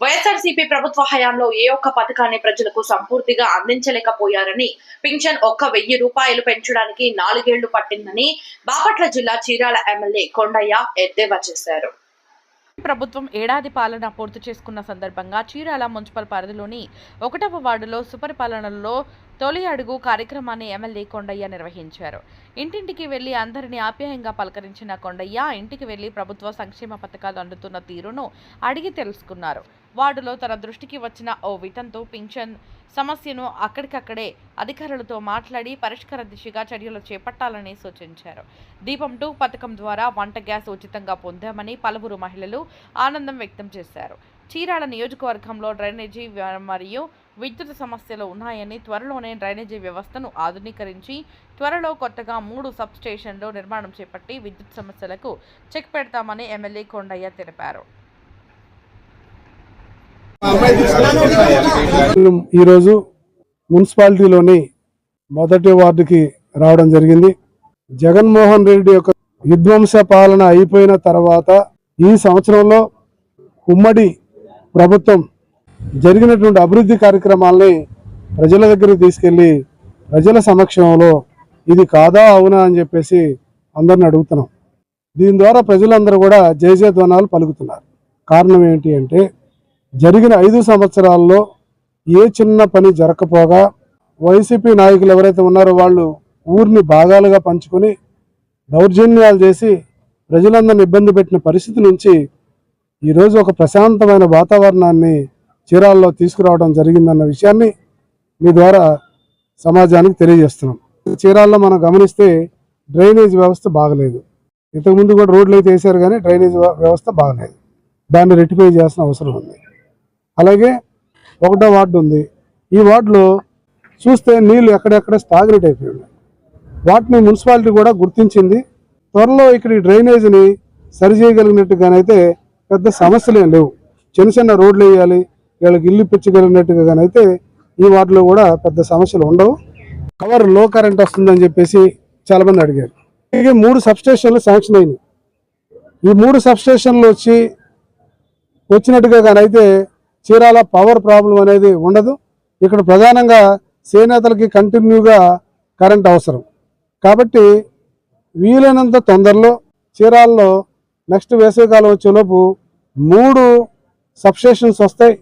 వైఎస్ఆర్సీపీ ప్రభుత్వ హయాంలో ఏ ఒక్క పథకాన్ని ప్రజలకు సంపూర్తిగా అందించలేకపోయారని పింఛన్ ఒక్క వెయ్యి రూపాయలు పెంచడానికి నాలుగేళ్ళు పట్టిందని బాపట్ల జిల్లా చీరాల ఎమ్మెల్యే కొండయ్య ఎద్దేవా చేశారు. ప్రభుత్వం ఏడాది పాలన పూర్తి చేసుకున్న సందర్భంగా చీరాల మున్సిపల్ పరిధిలోని ఒకటవ వార్డులో సుపరిపాలనలో తొలి అడుగు కార్యక్రమాన్ని ఎమ్మెల్యే కొండయ్య నిర్వహించారు. ఇంటింటికి వెళ్ళి అందరినీ ఆప్యాయంగా పలకరించిన కొండయ్య ఇంటికి వెళ్ళి ప్రభుత్వ సంక్షేమ పథకాలు అందుతున్న తీరును అడిగి తెలుసుకున్నారు. వార్డులో తన దృష్టికి వచ్చిన ఓ వితంతు పింఛన్ సమస్యను అక్కడికక్కడే అధికారులతో మాట్లాడి పరిష్కార దిశగా చర్యలు చేపట్టాలని సూచించారు. దీపం టూ పథకం ద్వారా వంట గ్యాస్ ఉచితంగా పొందామని పలువురు మహిళలు ఆనందం వ్యక్తం చేశారు. చీరాల నియోజకవర్గంలో డ్రైనేజీ మరియు విద్యుత్ సమస్యలు ఉన్నాయని త్వరలోనే డ్రైనేజీ వ్యవస్థను ఆధునీకరించి త్వరలో కొత్తగా మూడు సబ్ స్టేషన్లు నిర్మాణం చేపట్టి విద్యుత్ సమస్యలకు చెక్ పెడతామని ఎమ్మెల్యే కొండయ్య తెలిపారు. ఈరోజు మున్సిపాలిటీలోని మొదటి వార్డుకి రావడం జరిగింది. జగన్మోహన్ రెడ్డి యొక్క విధ్వంస పాలన అయిపోయిన తర్వాత ఈ సంవత్సరంలో ఉమ్మడి ప్రభుత్వం జరిగినటువంటి అభివృద్ధి కార్యక్రమాల్ని ప్రజల దగ్గరికి తీసుకెళ్ళి ప్రజల సమక్షంలో ఇది కాదా అవునా అని చెప్పేసి అందరిని అడుగుతున్నాం. దీని ద్వారా ప్రజలందరూ కూడా జయజయధ్వనాలు పలుకుతున్నారు. కారణం ఏంటి అంటే జరిగిన ఐదు సంవత్సరాల్లో ఏ చిన్న పని జరగకపోగా వైసీపీ నాయకులు ఎవరైతే ఉన్నారో వాళ్ళు ఊరిని భాగాలుగా పంచుకొని దౌర్జన్యాలు చేసి ప్రజలందరిని ఇబ్బంది పెట్టిన పరిస్థితి నుంచి ఈరోజు ఒక ప్రశాంతమైన వాతావరణాన్ని చీరాల్లో తీసుకురావడం జరిగిందన్న విషయాన్ని మీ ద్వారా సమాజానికి తెలియజేస్తున్నాం. చీరాల్లో మనం గమనిస్తే డ్రైనేజ్ వ్యవస్థ బాగలేదు. ఇంతకుముందు కూడా రోడ్లు అయితే వేసారు కానీ డ్రైనేజ్ వ్యవస్థ బాగలేదు. దాన్ని రెట్టిఫై చేయాల్సిన అవసరం ఉంది. అలాగే ఒకటో వార్డు ఉంది. ఈ వార్డులో చూస్తే నీళ్ళు ఎక్కడెక్కడ స్టాగ్రేట్ అయిపోయి ఉన్నాయి. వాటిని మున్సిపాలిటీ కూడా గుర్తించింది. త్వరలో ఇక్కడ ఈ డ్రైనేజీని సరిచేయగలిగినట్టుగానైతే పెద్ద సమస్యలు ఏం లేవు. చిన్న చిన్న రోడ్లు వేయాలి వీళ్ళకి ఇల్లు పిచ్చగలిగినట్టుగానైతే ఈ వార్డులో కూడా పెద్ద సమస్యలు ఉండవు. కవర్లో కరెంట్ వస్తుందని చెప్పేసి చాలామంది అడిగారు. ఇక మూడు సబ్స్టేషన్లు శాంక్షన్ అయినాయి. ఈ మూడు సబ్స్టేషన్లు వచ్చి వచ్చినట్టుగా కానీ అయితే చీరాల పవర్ ప్రాబ్లం అనేది ఉండదు. ఇక్కడ ప్రధానంగా చేనేతలకి కంటిన్యూగా కరెంట్ అవసరం. కాబట్టి వీలైనంత తొందరలో చీరాల్లో నెక్స్ట్ వేసవికాలం వచ్చేలోపు మూడు సబ్స్టేషన్స్ వస్తాయి.